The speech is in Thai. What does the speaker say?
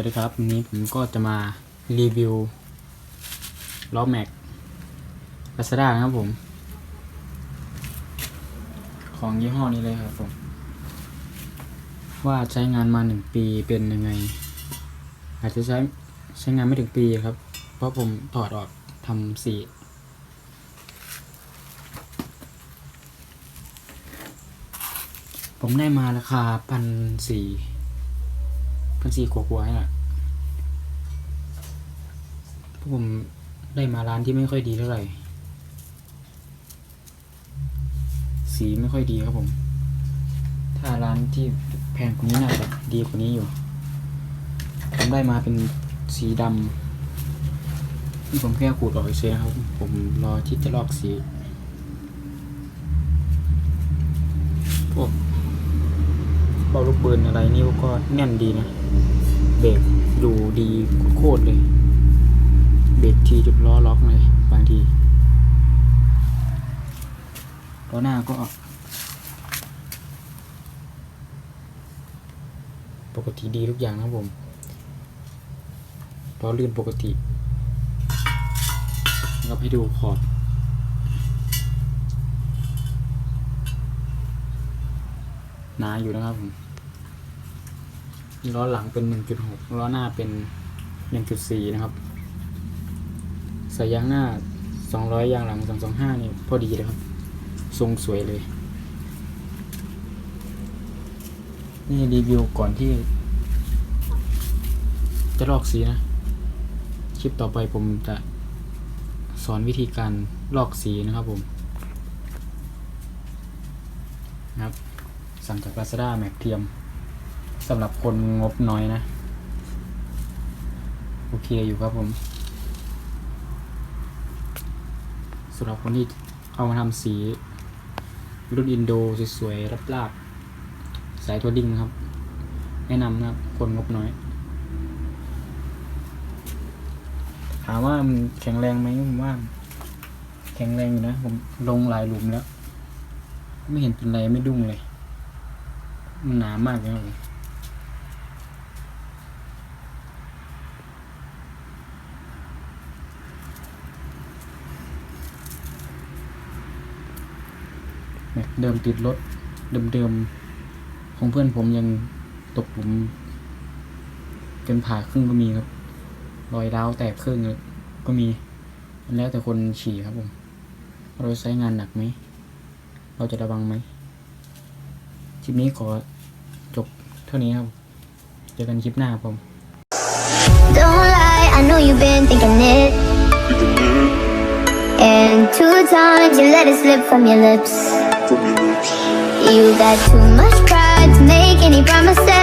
วัสดีครับวันนี้ผมก็จะมารีวิวล้อแม็กลาซาด้านะครับผม ของยี่ห้อนี้เลยครับผม ว่าใช้งานมาหนึ่งปีเป็นยังไง อาจจะใช้ใช้งานไม่ถึงปีครับ เพราะผมถอดออกทำสีผมได้มาราคาพันสี่ พันสี่กว่าๆนี่แหละพราะผมได้มาร้านที่ไม่ค่อยดีเท่าไหร่ สีไม่ค่อยดีครับผม ถ้าร้านที่แพงกว่านี้น่าจะดีกว่านี้อยู่ ผมได้มาเป็นสีดำนี่ผมแค่ขูดออกเฉยครับ ผมรอที่จะลอกสี พวก เบาลูกปืนอะไรนี่ก็แน่นดีนะ เบรกดูดีโคตรเลย เบรกทีจุดล้อล็อกเลย บางทีล้อหน้าก็ปกติดีทุกอย่างนะผมล้อลื่นปกติแล้วให้ดูขอบ หนาอยู่นะครับผมล้อหลังเป็น 1.6 ล้อหน้าเป็น 1.4 นะครับใส่ยางหน้า 200 ยางหลัง225 นี่พอดีเลยครับ ทรงสวยเลย นี่รีวิวก่อนที่ จะลอกสีนะ คลิปต่อไปผมจะสอนวิธีการลอกสีนะครับผม ครับ สั่งจาก Lazada แม็กเทียมสำหรับคนงบน้อยนะ โอเคอยู่ครับผมสำหรับคนที่เอามาทำสีรุ่นอินโดสวยๆรับลาบสายทัวดิ้งครับ แนะนำนะครับ คนงบน้อย ถามว่ามันแข็งแรงไหมผมว่า แข็งแรงอยู่นะ ผมลงหลายหลุมแล้ว ไม่เห็นเป็นไรไม่ดุ้งเลย หนามากเลยครับผมเนี่ยเดิมติดรถเดิมๆของเพื่อนผมยังตกหลุมเป็นผ่าครึ่งก็มีครับ รอยร้าวแตกครึ่งเลยก็มี มันแล้วแต่คนฉี่ครับผม เราใช้งานหนักไหม เราจะระวังไหม ลิปนี้ขอจบเท่านี้ครับ เจอกันคลิปหน้าครับผม Don't lie, I know you've been thinking it. And two times you let it slip from your lips. You got too much pride to make any promises.